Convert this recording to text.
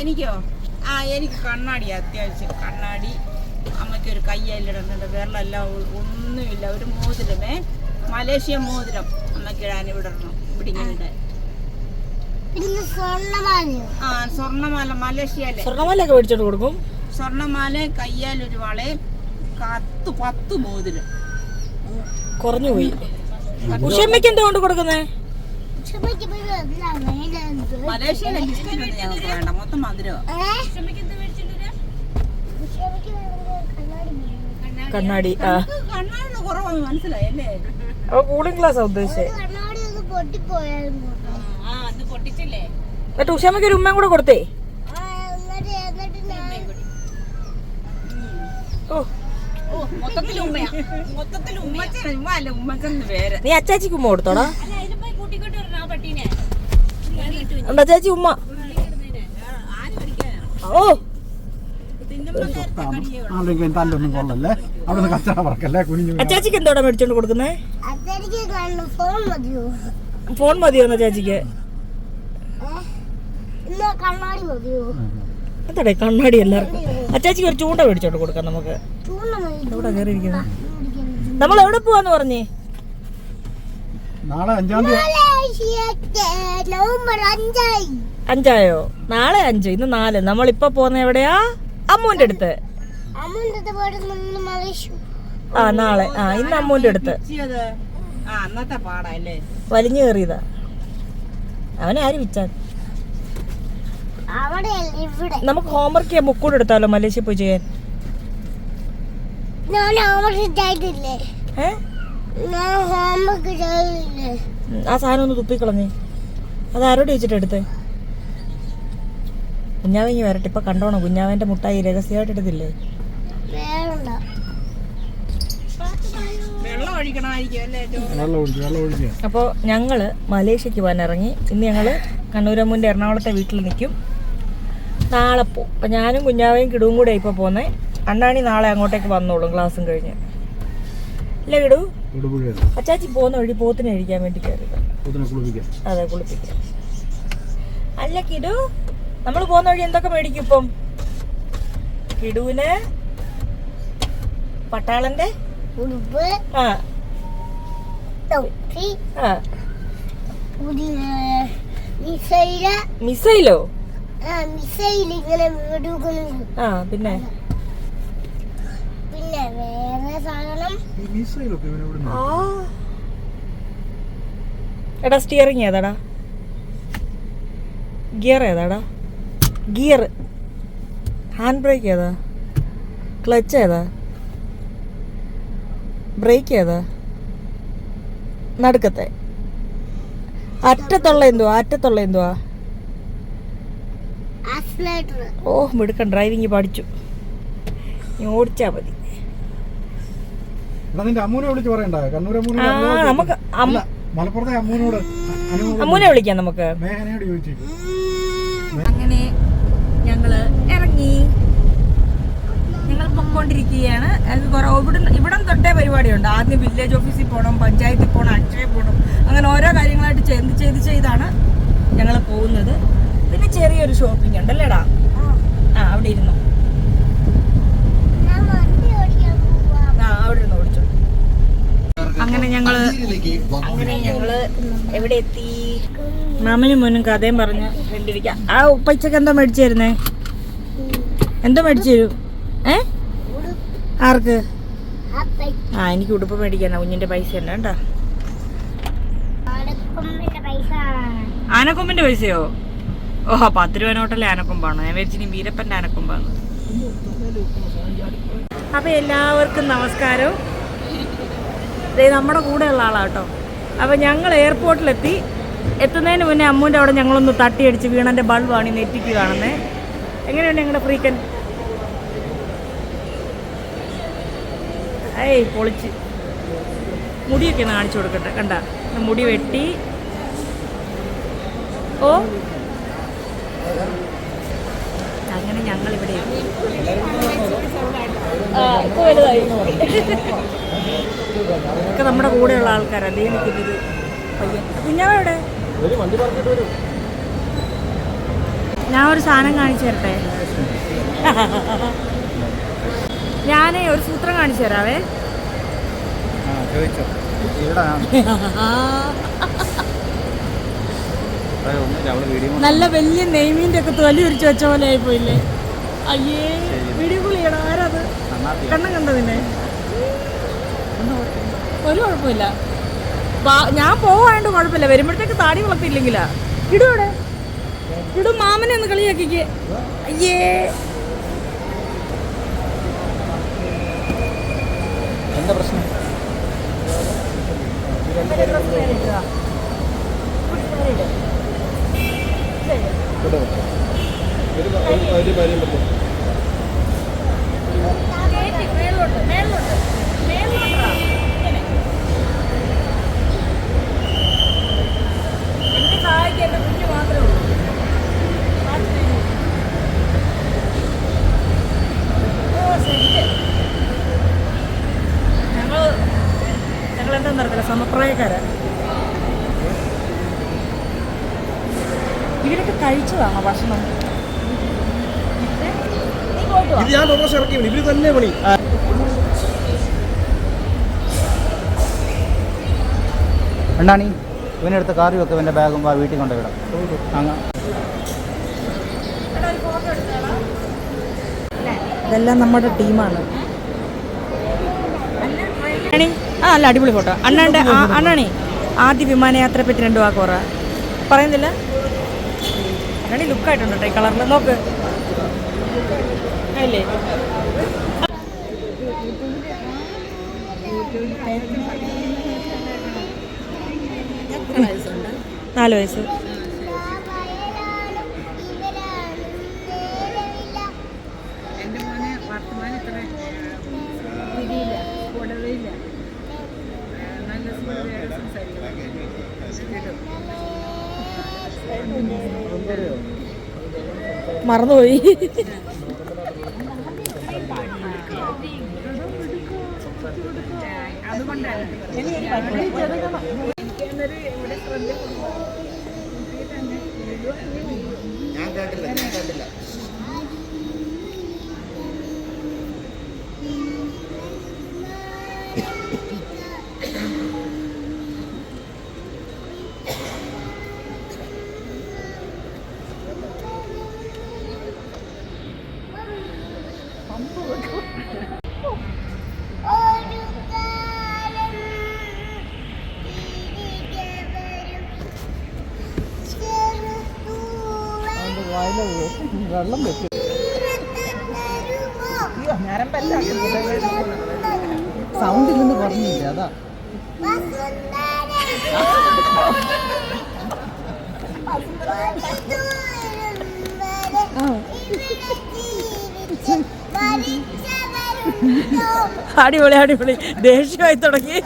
എനിക്കോ? ആ എനിക്ക് കണ്ണാടി അത്യാവശ്യം കണ്ണാടി. അമ്മയ്ക്കൊരു കയ്യല്ലിടുന്നുണ്ട് വെള്ളമെല്ലാം ഒ- ഒന്നുമില്ല ഒരു മോതിരമേ മലേഷ്യ മോതിരം അമ്മയ്ക്ക് ഇടാൻ ഇവിടെ പിടിക്കുന്നുണ്ട് ആ സ്വർണമാല മലേഷ്യയിലെ. സ്വർണമാലയൊക്കെ മേടിച്ചോണ്ട് കൊടുക്കും. സ്വർണമാല കയ്യാലൊരു വളയും പത്ത് പത്ത് മോതിരം. കുറഞ്ഞു പോയി. ഉഷമ്മയ്ക്ക് കൊടുക്കുന്നേ? മലേഷ്യയിലെ ബിസ്ക്കറ്റ് ഒന്നും ഞങ്ങൾക്ക് വേണ്ട. മൊത്തം വേണ്ടത് കണ്ണാടി. കണ്ണാടി കുറവാണ് മനസ്സിലായല്ലേ അപ്പൊ കൂളിംഗ് ഗ്ലാസ് ഉദ്ദേശിച്ചേ. ഉഷമ്മയ്ക്ക് ഒരു ഉമ്മയും കൂടെ കൊടുത്തേ. ആ, എന്നിട്ട് എന്നിട്ട് ഓ. ഓ മൊത്തത്തിൽ ഉമ്മയാ. മൊത്തത്തിൽ ഉമ്മച്ചാണ് ഉമ്മ അല്ല ഉമ്മച്ചെന്ന് വേറെ നീ അച്ചാച്ചിക്ക് ഉമ്മ കൊടുത്തോടാ. ഉണ്ട് ചേച്ചി ഉമ്മ? ഓ. തല്ലൊന്നും കൊള്ളല്ലേ അവിടെ പറക്കല്ലേ. അച്ചാച്ചിക്ക് എന്തോടാ മേടിച്ചോണ്ട് കൊടുക്കുന്നേ? ഫോൺ മതിയോ എന്നാ ചേച്ചിക്ക്? ഇല്ല കണ്ണാടി മതിയോ എന്താടേ കണ്ണാടി എല്ലാവർക്കും അച്ചാച്ചിക്ക് ഒരു ചൂണ്ട മേടിച്ചോണ്ട് കൊടുക്കാം നമുക്ക്. ചൂണ്ട കയറിയിരിക്കുന്നത് നമ്മൾ എവിടെ പോവാന്ന് പറഞ്ഞേ? നാളെ അഞ്ചാം തീയതി അഞ്ചായോ. നാളെ അഞ്ച് ഇന്ന് നാല്. നമ്മളിപ്പോ പോകുന്ന എവിടെയാ? അമ്മൂന്റെ അടുത്ത്. ആ നാളെ. ആ ഇന്ന് അമ്മൂന്റെ അടുത്ത്. വലിഞ്ഞു കയറിയതാ. അവനെ ആര് വിച്ചാൽ അവിടെ ഇവിടെ. നമുക്ക് ഹോംവർക്ക് ബുക്കൂടെ എടുത്താലോ മലേഷ്യ പോയി ചെയ്യാൻ? ഞാൻ ഹോംവർക്ക് ചെയ്തില്ലേ ഏ? ആ സാധനം ഒന്ന് തുപ്പിക്കളഞ്ഞേ. അത് ആരോട് ചോദിച്ചിട്ട് എടുത്തേ കുഞ്ഞാവിങ്ങി വരട്ടെ. ഇപ്പൊ കണ്ടോണം കുഞ്ഞാവന്റെ മുട്ടായി രഹസ്യമായിട്ട് എടുത്തില്ലേ? ഞങ്ങൾ അപ്പോൾ ഞങ്ങൾ മലേഷ്യക്ക് പോകാൻ ഇറങ്ങി. ഇന്ന് ഞങ്ങൾ കണ്ണൂരമ്മൂന്റെ എറണാകുളത്തെ വീട്ടിൽ നിൽക്കും. നാളെ പോകും അപ്പം ഞാനും കുഞ്ഞാവയും കിടുവും കൂടെ ഇപ്പോൾ പോന്നെ. അണ്ണാണി നാളെ അങ്ങോട്ടേക്ക് വന്നോളും ക്ലാസ്സും കഴിഞ്ഞ്. ഇല്ല കിടു. അച്ചാച്ചി പോകുന്ന വഴി പോത്തിനെ കഴിക്കാൻ വേണ്ടി അതെ കുളിപ്പിക്കാം. അല്ല കിടു നമ്മൾ പോകുന്ന വഴി എന്തൊക്കെ മേടിക്കും ഇപ്പം? കിടുവിന് പട്ടാളന്റെ? ആ. തൊപ്പി ആ. പുതിയ മിസൈൽ. മിസൈലോ? ആ മിസൈൽ ഇങ്ങനെ ആ പിന്നെ? പിന്നെ സാധനം. എടാ സ്റ്റിയറിങ് ഏതാടാ? ഗിയർ ഏതാടാ? ഗിയർ ഹാൻഡ് ബ്രേക്ക് ഏതാ? ക്ലച്ച് ഏതാ? ബ്രേക്ക് ഏതാ? നടുക്കത്തെ. അറ്റത്തുള്ള എന്തുവാ? അറ്റത്തുള്ള എന്തുവാ? ഓ മിടുക്കൻ ഡ്രൈവിങ് പഠിച്ചു. നീ ഓടിച്ചാ മതി. നിന്റെ അമ്മൂനെ വിളിച്ച് പറയണ്ട. കണ്ണൂർ ആ നമുക്ക് മലപ്പുറത്തെ അമ്മൂനോട് അമ്മൂനെ വിളിക്കാം നമുക്ക്. മേഘനയോട് ചോദിച്ചു അങ്ങനെ ഞങ്ങൾ ഇറങ്ങി. ഞങ്ങൾ പൊക്കോണ്ടിരിക്കുകയാണ്. ഇവിടെ ഇവിടം തൊട്ടേ പരിപാടിയുണ്ട്. ആദ്യം വില്ലേജ് ഓഫീസിൽ പോകണം പഞ്ചായത്തിൽ പോകണം അക്ഷയ പോകണം അങ്ങനെ ഓരോ കാര്യങ്ങളായിട്ട് ചെയ്ത് ചെയ്ത് ചെയ്താണ് ഞങ്ങൾ പോകുന്നത്. പിന്നെ ചെറിയൊരു ഷോപ്പിംഗ് ഉണ്ടല്ലേടാ? ആ അവിടെ ഇരുന്നു ഞാൻ വണ്ടി ഓടിക്കാൻ പോവാ ആ അവിടെ ഇരുന്ന് ഓടിച്ചു അങ്ങനെ ഞങ്ങൾ അങ്ങനെ ഞങ്ങൾ എവിടെ എത്തി? മാമനും മോനും കഥയും പറഞ്ഞ് കണ്ടിരിക്കാം. ആ ഉപ്പച്ചക്ക് എന്തോ മേടിച്ചു തരുന്നേ എന്തോ മേടിച്ചു തരൂ? ഏ? ആർക്ക്? ആ എനിക്ക് ഉടുപ്പ് മേടിക്കാനാ. കുഞ്ഞിന്റെ പൈസ ഉണ്ട് കേട്ടോ ആനക്കൊമ്പിന്റെ പൈസയോ? ഓഹോ പത്ത് രൂപ നോട്ടല്ലേ ആനക്കൊമ്പാണ്. ഞാൻ വിചാരിച്ചു ഇനി വീരപ്പന്റെ ആനക്കൊമ്പാണ് അപ്പൊ എല്ലാവർക്കും നമസ്കാരം. നമ്മുടെ കൂടെയുള്ള ആളാട്ടോ. അപ്പോൾ ഞങ്ങൾ എയർപോർട്ടിലെത്തി. എത്തുന്നതിന് മുന്നേ അമ്മൂന്റെ അവിടെ ഞങ്ങളൊന്ന് തട്ടിയടിച്ച് വീണന്റെ ബൾബാണ് ഈ നെറ്റിക്ക് കാണുന്നത് എങ്ങനെയുണ്ട് ഞങ്ങളുടെ ഫ്രീക്കൻ? ഏയ് പൊളിച്ച്. മുടിയൊക്കെ ഒന്ന് കാണിച്ചു കൊടുക്കട്ടെ. കണ്ട മുടി വെട്ടി. ഓ. അങ്ങനെ ഞങ്ങൾ ഇവിടെ ഇപ്പൊ വലുതായി. ഒക്കെ നമ്മുടെ കൂടെയുള്ള ആൾക്കാരാണ് അതേ നിൽക്കുന്നത് പയ്യൻ. കുഞ്ഞാവ എവിടെ ഞാൻ ഒരു സാധനം കാണിച്ചു തരട്ടെ? ഞാനേ ഒരു സൂത്രം കാണിച്ചു തരാവേ. നല്ല വലിയ നെയ്മീന്റെ ഒക്കെ തൊലി ഒരു ചോച്ച പോലെ ആയിപ്പോയില്ലേ? അയ്യേ വീഡിയോ പുളിയടാ ആരാത്? കണ്ണം കണ്ടതിനെ ഒരു കുഴപ്പമില്ല. ഞാൻ പോവാണ്ട് കുഴപ്പമില്ല. വരുമ്പോഴത്തേക്ക് താടി വളർത്തിയില്ലെങ്കിലാ. ഇടൂടെ ഇടും മാമനെ ഒന്ന് കളിയാക്കിക്ക്. അയ്യേ എന്താ പ്രശ്നം മേലോട്ട് മേലോട്ട് മേലോട്ടാ ഇങ്ങനെ എന്നെ സഹായിക്കാൻ എന്റെ കുഞ്ഞ് മാത്രമേ ഉള്ളൂ കാണിച്ചു തരൂ. ഓ, സെറ്റ്. ഞങ്ങൾ ഞങ്ങൾ എന്താണെന്ന് അറിയത്തില്ല സമപ്രായക്കാരാ ഇവരൊക്കെ കഴിച്ചതാണോ ഭക്ഷണം. ഇത് ഞാൻ ഡോക്ടർ ഇറക്കി വിടും. ഇവർ തന്നെ പണി. അണ്ണാണി ഇവനെടുത്ത കാറി വെക്കും ഇവന്റെ ബാഗും ആ വീട്ടിൽ കൊണ്ടുവിടാം അങ്ങ്. ഇതെല്ലാം നമ്മുടെ ടീമാണ്. അണ്ണാണി ആ അല്ല അടിപൊളി ഫോട്ടോ. അണ്ണാണ്ട് അണ്ണാണി ആദ്യ വിമാനയാത്രയെ പറ്റി രണ്ടു വാക്ക് പറ. പറയുന്നില്ല? അണ്ണാണി ലുക്കായിട്ടുണ്ട് കേട്ടോ ഈ കളറിൽ നോക്ക്. അല്ലേ? നാല് വയസ്സ്. മറന്നുപോയി. ഞാൻ കേട്ടില്ല ഞാൻ കേട്ടില്ല. ഒരു കാലം തിരികെ വരും ചെറുതൂവൽ വെള്ളം വെച്ച് സൗണ്ട് ഇല്ലെന്ന് പറഞ്ഞില്ല അതാ അടിപൊളി അടിപൊളി. ദേഷ്യമായി തുടങ്ങി.